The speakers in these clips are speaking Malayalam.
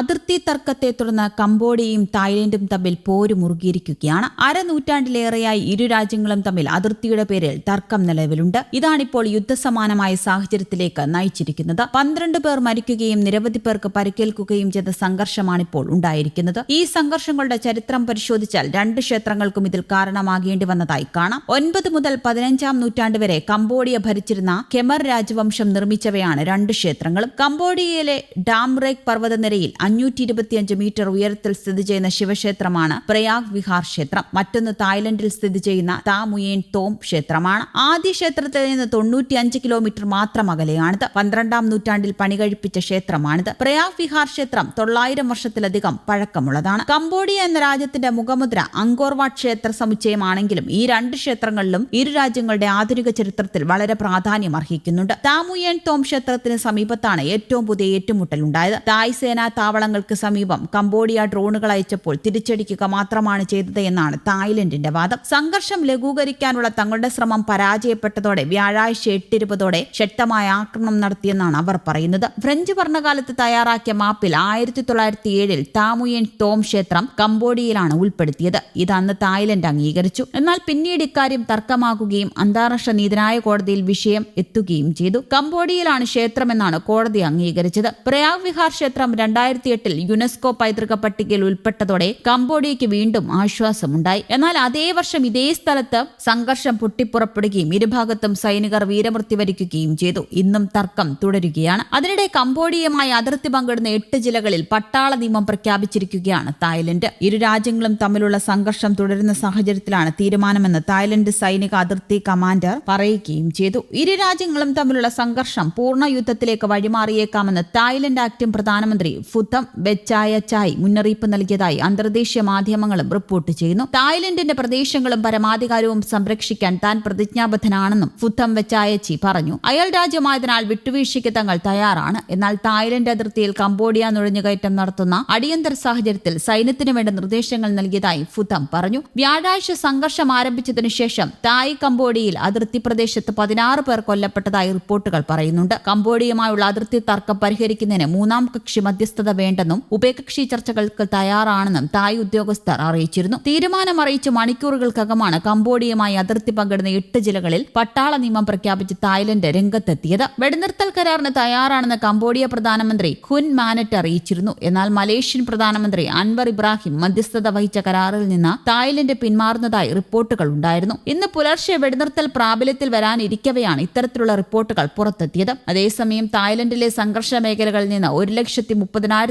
അതിർത്തി തർക്കത്തെ തുടർന്ന് കംബോഡിയയും തായ്ലൻഡും തമ്മിൽ പോര് മുറുകിയിരിക്കുകയാണ്. അരനൂറ്റാണ്ടിലേറെയായി ഇരു രാജ്യങ്ങളും തമ്മിൽ അതിർത്തിയുടെ പേരിൽ തർക്കം നിലവിലുണ്ട്. ഇതാണിപ്പോൾ യുദ്ധസമാനമായ സാഹചര്യത്തിലേക്ക് നയിച്ചിരിക്കുന്നത്. പന്ത്രണ്ട് പേർ മരിക്കുകയും നിരവധി പേർക്ക് പരിക്കേൽക്കുകയും ചെയ്ത സംഘർഷമാണിപ്പോൾ ഉണ്ടായിരിക്കുന്നത്. ഈ സംഘർഷങ്ങളുടെ ചരിത്രം പരിശോധിച്ചാൽ രണ്ട് ക്ഷേത്രങ്ങൾക്കും ഇതിൽ കാരണമാകേണ്ടി വന്നതായി കാണാം. ഒൻപത് മുതൽ പതിനഞ്ചാം നൂറ്റാണ്ട് വരെ കംബോഡിയ ഭരിച്ചിരുന്ന കെമർ രാജവംശം നിർമ്മിച്ചവയാണ് രണ്ട് ക്ഷേത്രങ്ങളും. കംബോഡിയയിലെ ഡാംറേക് പർവതനിരയിൽ അഞ്ഞൂറ്റി ഇരുപത്തിയഞ്ച് മീറ്റർ ഉയരത്തിൽ സ്ഥിതി ചെയ്യുന്ന ശിവക്ഷേത്രമാണ് പ്രയാഗ് വിഹാർ ക്ഷേത്രം. മറ്റൊന്ന് തായ്ലൻഡിൽ സ്ഥിതി ചെയ്യുന്ന താമുയേൻ തോം ക്ഷേത്രമാണ്. ആദ്യ ക്ഷേത്രത്തിൽ നിന്ന് തൊണ്ണൂറ്റിയഞ്ച് കിലോമീറ്റർ മാത്രം അകലെയാണിത്. പന്ത്രണ്ടാം നൂറ്റാണ്ടിൽ പണി പണികഴിപ്പിച്ച ക്ഷേത്രമാണിത്. പ്രയാഗ് വിഹാർ ക്ഷേത്രം തൊള്ളായിരം വർഷത്തിലധികം പഴക്കമുള്ളതാണ്. കംബോഡിയ എന്ന രാജ്യത്തിന്റെ മുഖമുദ്ര അങ്കോർവാട്ട് ക്ഷേത്ര സമുച്ചയമാണെങ്കിലും ഈ രണ്ട് ക്ഷേത്രങ്ങളിലും ഇരു രാജ്യങ്ങളുടെ ആധുനിക ചരിത്രത്തിൽ വളരെ പ്രാധാന്യം അർഹിക്കുന്നുണ്ട്. താമുയേൻ തോം ക്ഷേത്രത്തിന് സമീപത്താണ് ഏറ്റവും പുതിയ ഏറ്റുമുട്ടൽ ഉണ്ടായത് തായ് സേനാ താവളങ്ങൾക്ക് സമീപം കംബോഡിയ ഡ്രോണുകൾ അയച്ചപ്പോൾ തിരിച്ചടിക്കുക മാത്രമാണ് ചെയ്തത് എന്നാണ് തായ്ലൻഡിന്റെ വാദം. സംഘർഷം ലഘൂകരിക്കാനുള്ള തങ്ങളുടെ ശ്രമം പരാജയപ്പെട്ടതോടെ വ്യാഴാഴ്ച എട്ടിരുപതോടെ ശക്തമായ ആക്രമണം നടത്തിയെന്നാണ് അവർ പറയുന്നത്. ഫ്രഞ്ച് ഭരണകാലത്ത് തയ്യാറാക്കിയ മാപ്പിൽ ആയിരത്തി തൊള്ളായിരത്തി ഏഴിൽ താമുയൻ തോം ക്ഷേത്രം കംബോഡിയയിലാണ് ഉൾപ്പെടുത്തിയത്. ഇത് അന്ന് തായ്ലൻഡ് അംഗീകരിച്ചു. എന്നാൽ പിന്നീട് ഇക്കാര്യം തർക്കമാകുകയും അന്താരാഷ്ട്ര നീതിന്യായ കോടതിയിൽ വിഷയം എത്തുകയും ചെയ്തു. കംബോഡിയയിലാണ് ക്ഷേത്രമെന്നാണ് കോടതി അംഗീകരിച്ചത്. പ്രയാഗ് വിഹാർ ക്ഷേത്രം രണ്ടായിരത്തി എട്ടിൽ യുനെസ്കോ പൈതൃക പട്ടികയിൽ ഉൾപ്പെട്ടതോടെ കംബോഡിയയ്ക്ക് വീണ്ടും ആശ്വാസമുണ്ടായി. എന്നാൽ അതേ വർഷം ഇതേ സ്ഥലത്ത് സംഘർഷം പൊട്ടിപ്പുറപ്പെടുകയും ഇരുഭാഗത്തും സൈനികർ വീരമൃത്യു വരിക്കുകയും ചെയ്തു. ഇന്നും തർക്കം തുടരുകയാണ്. അതിനിടെ കംബോഡിയയുമായി അതിർത്തി പങ്കിടുന്ന എട്ട് ജില്ലകളിൽ പട്ടാള നിയമം പ്രഖ്യാപിച്ചിരിക്കുകയാണ് തായ്ലൻഡ്. ഇരു രാജ്യങ്ങളും തമ്മിലുള്ള സംഘർഷം തുടരുന്ന സാഹചര്യത്തിലാണ് തീരുമാനമെന്ന് തായ്ലൻഡ് സൈനിക അതിർത്തി കമാൻഡർ പറയുകയും ചെയ്തു. ഇരു രാജ്യങ്ങളും തമ്മിലുള്ള സംഘർഷം പൂർണ യുദ്ധത്തിലേക്ക് വഴിമാറിയേക്കാമെന്ന് തായ്ലൻഡ് ആക്ടിംഗ് പ്രധാനമന്ത്രി ഫുതം ബെച്ചായ ചായ് മുന്നറിയിപ്പ് നൽകിയതായി അന്തർദേശീയ മാധ്യമങ്ങളും റിപ്പോർട്ട് ചെയ്യുന്നു. തായ്ലൻഡിന്റെ പ്രദേശങ്ങളും പരമാധികാരവും സംരക്ഷിക്കാൻ താൻ പ്രതിജ്ഞാബദ്ധനാണെന്നും ഫുത്തം വെച്ചായച്ചി പറഞ്ഞു. അയൽ രാജ്യമായതിനാൽ വിട്ടുവീഴ്ചയ്ക്ക് തങ്ങൾ തയ്യാറാണ്. എന്നാൽ തായ്ലൻഡ് അതിർത്തിയിൽ കംബോഡിയ നുഴഞ്ഞുകയറ്റം നടത്തുന്ന അടിയന്തര സാഹചര്യത്തിൽ സൈന്യത്തിന് വേണ്ട നിർദ്ദേശങ്ങൾ നൽകിയതായി ഫുതം പറഞ്ഞു. വ്യാഴാഴ്ച സംഘർഷം ആരംഭിച്ചതിനു ശേഷം തായ് കംബോഡിയയിൽ അതിർത്തി പ്രദേശത്ത് പതിനാറ് പേർ കൊല്ലപ്പെട്ടതായി റിപ്പോർട്ടുകൾ പറയുന്നുണ്ട്. കംബോഡിയയുമായുള്ള അതിർത്തി തർക്കം പരിഹരിക്കുന്നതിന് മൂന്നാം കക്ഷി മധ്യസ്ഥത വേണ്ടെന്നും ഉഭയകക്ഷി ചർച്ചകൾക്ക് തയ്യാറാണെന്നും തായ് ഉദ്യോഗസ്ഥർ അറിയിച്ചിരുന്നു. തീരുമാനം അറിയിച്ച് മണിക്കൂറുകൾക്കകമാണ് കംബോഡിയയുമായി അതിർത്തി പങ്കിടുന്ന എട്ട് ജില്ലകളിൽ പട്ടാള നിയമം പ്രഖ്യാപിച്ച് തായ്ലന്റ് രംഗത്തെത്തിയത്. വെടിനിർത്തൽ കരാറിന് തയ്യാറാണെന്ന് കംബോഡിയ പ്രധാനമന്ത്രി ഖുൻ മാനറ്റ് അറിയിച്ചിരുന്നു. എന്നാൽ മലേഷ്യൻ പ്രധാനമന്ത്രി അൻവർ ഇബ്രാഹിം മധ്യസ്ഥത വഹിച്ച കരാറിൽ നിന്ന് തായ്ലന്റ് പിന്മാറുന്നതായി റിപ്പോർട്ടുകൾ ഉണ്ടായിരുന്നു. ഇന്ന് പുലർച്ചെ വെടിനിർത്തൽ പ്രാബല്യത്തിൽ വരാനിരിക്കവെയാണ് ഇത്തരത്തിലുള്ള റിപ്പോർട്ടുകൾ പുറത്തെത്തിയത്. അതേസമയം തായ്ലന്റിലെ സംഘർഷ മേഖലകളിൽ നിന്ന് ഒരു ലക്ഷത്തി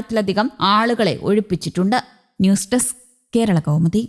മുപ്പതിനായിരത്തിലധികം ആളുകളെ ഒഴിപ്പിച്ചിട്ടുണ്ട്. News desk Kerala Kaumudi.